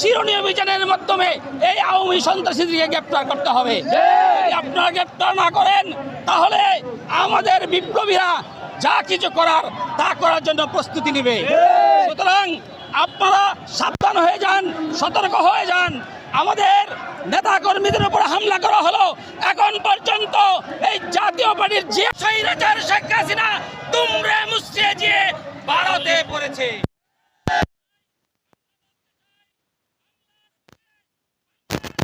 চিরনি অভিযানের মাধ্যমে এই আওয়ামী সন্ত্রাসীদেরকে গ্রেপ্তার করতে হবে। আপনারা গ্রেপ্তার না করেন, তাহলে আমাদের বিপ্লবীরা যা কিছু করার, তা করার জন্য প্রস্তুতি নেবে। সুতরাং আপনারা সাবধান হয়ে যান, সতর্ক হয়ে যান। আমাদের নেতা কর্মীদের উপর হামলা করা হলো, এখন পর্যন্ত এই জাতীয় পার্টির যে শেখ হাসিনা তুমরে মুসড়ে দিয়ে ভারতে পড়েছে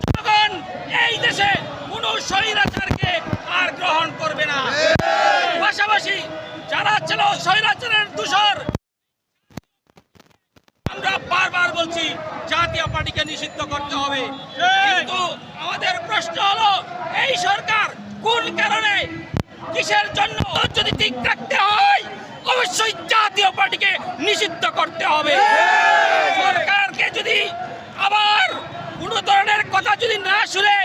জনগণ এই দেশে কোনো স্বৈরাচারকে আর গ্রহণ করবে না পাশাপাশি যারা ছিল স্বৈরাচারের দূষর। আমরা বারবার বলছি, জাতীয় পার্টিকে নিষিদ্ধ করতে হবে। কিন্তু আমাদের প্রশ্ন হলো, এই সরকার কোন কারণে, কিসের জন্য যদি ঠিক রাখতে হয়, অবশ্যই জাতীয় পার্টিকে নিষিদ্ধ করতে হবে। সরকারকে যদি আবার কোন ধরনের কথা যদি না শুনে,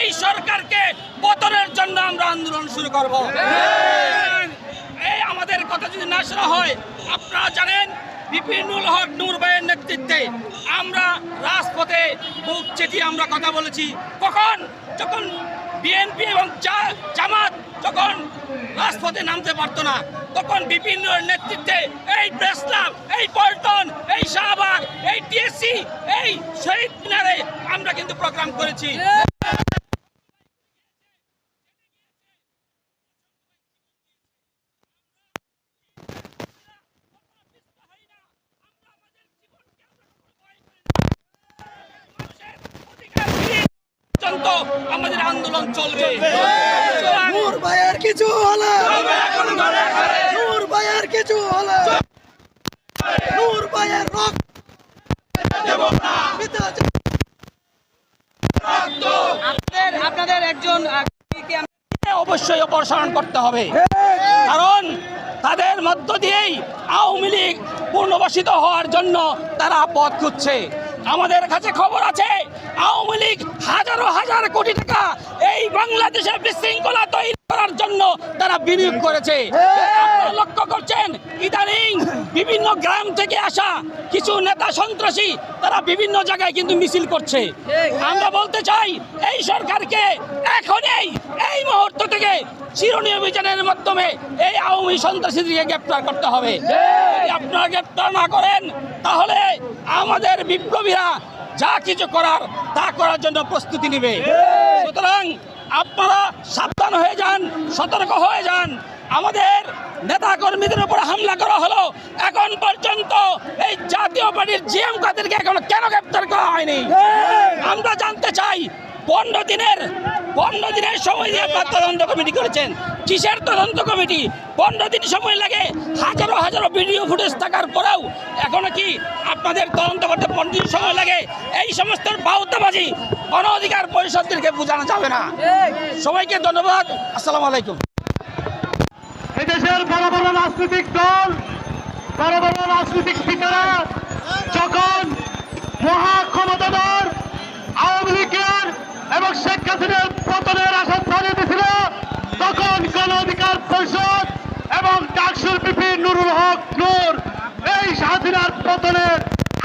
এই সরকারকে পতনের জন্য আমরা আন্দোলন শুরু করব। কথা যদি না শোনা হয়, আপনারা জানেন বিপিনুল হক নূর ভাইয়ের নেতৃত্বে আমরা রাজপথে বুক চেটিয়ে আমরা কথা বলেছি। কখন? যখন বিএনপি এবং জামাত যখন রাজপথে নামতে পারতো না, তখন বিভিন্ন নেতৃত্বে এই প্রেস ক্লাব এই পল্টন, এই শাহবাগ, এই টিএসসি, এই শহীদ মিনারে আমরা কিন্তু প্রোগ্রাম করেছি। পর্যন্ত আমাদের আন্দোলন চলবে। নূর ভাইয়ের কিছু হলে। নূর ভাইয়ের কিছু হলে। নূর ভাইয়ের রক্ত আপনাদের আপনাদের একজন আহ, কে আমরা- অবশ্যই অপসারণ করতে হবে। কারণ তাদের মধ্য দিয়েই আওয়ামী লীগ পুনর্বাসিত হওয়ার জন্য তারা পথ খুঁজছে। আমাদের কাছে খবর আছে আওয়ামী লীগ হাজারো হাজার কোটি টাকা এই বাংলাদেশের বিশৃঙ্খলা তৈরি করার জন্য তারা বিনিয়োগ করেছে। লক্ষ্য করছেন ইদানিং বিভিন্ন গ্রাম থেকে আসা কিছু নেতা সন্ত্রাসী তারা বিভিন্ন জায়গায় কিন্তু মিছিল করছে। আমরা বলতে চাই এই সরকারকে এখনই এই মুহূর্ত থেকে চিরনি অভিযানের মাধ্যমে এই আওয়ামী সন্ত্রাসীদেরকে গ্রেপ্তার করতে হবে। যদি আপনারা গ্রেপ্তার না করেন তাহলে আমাদের বিপ্লবীরা যা কিছু করার তা করার জন্য প্রস্তুতি নেবে। সুতরাং আপনারা সাবধান হয়ে যান সতর্ক হয়ে যান। আমাদের নেতা কর্মীদের উপর হামলা করা হলো এখন পর্যন্ত এই জাতীয় পার্টির জিএম কাদেরকে এখন কেন গ্রেপ্তার করা হয়নি? আমরা জানতে চাই পনেরো দিনের পনেরো দিনের সময় দিয়ে আপনার তদন্ত কমিটি করেছেন। কিসের তদন্ত কমিটি? পনেরো দিন সময় লাগে। হাজারো হাজারো ভিডিও ফুটেজ থাকার পরেও এখনও কি আপনাদের তদন্ত করতে পনেরো দিন সময় লাগে? এই সমস্ত বাউতাবাজি গণ অধিকার পরিষদদেরকে বোঝানো যাবে না। সবাইকে ধন্যবাদ। আসসালামু আলাইকুম। এদেশের বড় বড় রাজনৈতিক দল, বড় বড় রাজনৈতিক নেতারা যখন মহা ক্ষমতাধর আওয়ামী লীগের এবং শেখ হাসিনার পতনের আশা ছড়িয়ে দিয়েছিল তখন গণ অধিকার পরিষদ এবং ডাকসুর বিপি নুরুল এই হাসিনার পতনের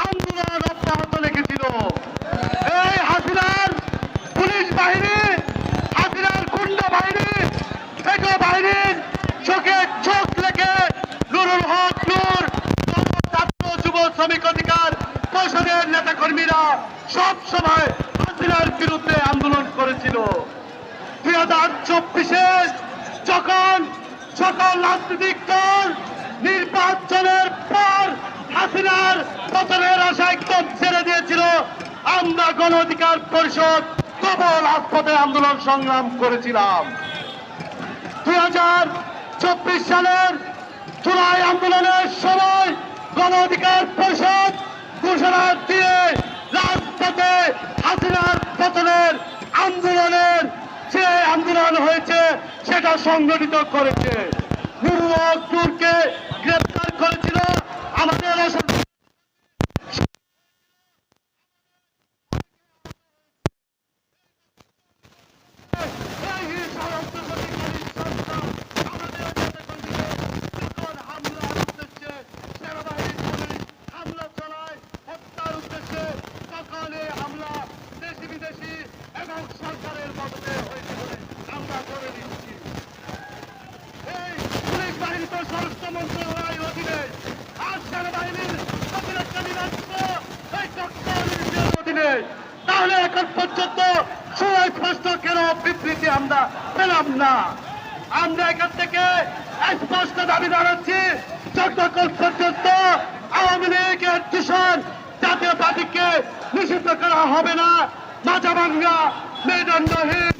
আন্দোলন অব্যাহত রেখেছিল। এই হাসিনার পুলিশ বাহিনী, হাসিনার গুন্ডা বাহিনী থেকে বাহিনীর চোখে চোখ লেগে নুরুল হক নূর, ছাত্র যুব শ্রমিক অধিকার পরিষদের নেতা কর্মীরা সব সময় হাসিনার বিরুদ্ধে আন্দোলন করেছিল। দুই হাজার চব্বিশে যখন সকল রাজনৈতিক দল নির্বাচনের পর হাসিনার পতনের আশা একদম ছেড়ে দিয়েছিল আমরা গণ অধিকার পরিষদ প্রবল রাজপথে আন্দোলন সংগ্রাম করেছিলাম। দুই হাজার চব্বিশ সালের জুলাই আন্দোলনের সময় গণ অধিকার পরিষদ ঘোষণা দিয়ে রাজপথে হাসিনার পতনের আন্দোলনের যে আন্দোলন হয়েছে সেটা সংগঠিত করেছে। নুরুল হক গ্রেপ্তার করেছিল আমাদের অসংখ্য এই ষড়যন্ত্রকারী সরকার আমাদের নেতাকর্মীদের যখন হামলার উদ্দেশ্যে সেনাবাহিনী পুলিশ হামলা চালায় হত্যার উদ্দেশ্যে তখন তাহলে এখন পর্যন্ত সুস্পষ্ট কেন বিবৃতি আমরা পেলাম না। আমরা এখান থেকে স্পষ্ট দাবি জানাচ্ছি যতক্ষণ পর্যন্ত আওয়ামী লীগের দূষণ জাতীয় পার্টিকে নিষিদ্ধ করা হবে না। মাঝাভাঙ্গা মেরুদণ্ডহীন